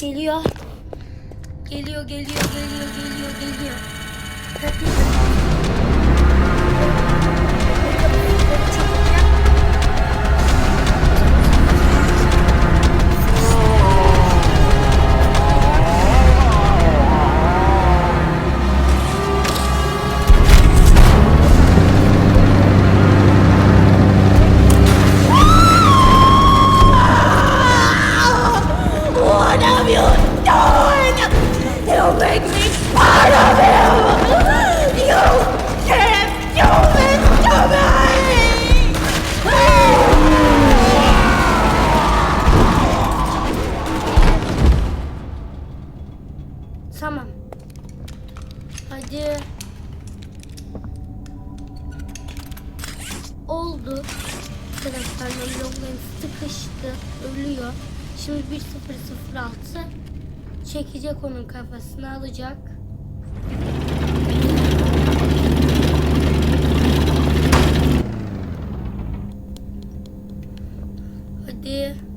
Geliyor. Geliyor, geliyor, geliyor, geliyor, geliyor. You done? You make me part of you! You do this to me! Tamam. Hadi. Oldu. Arkadaşlar loglayın sıkıştı. Ölüyor. Şimdi 1006 çekecek onun kafasını alacak. Hadi.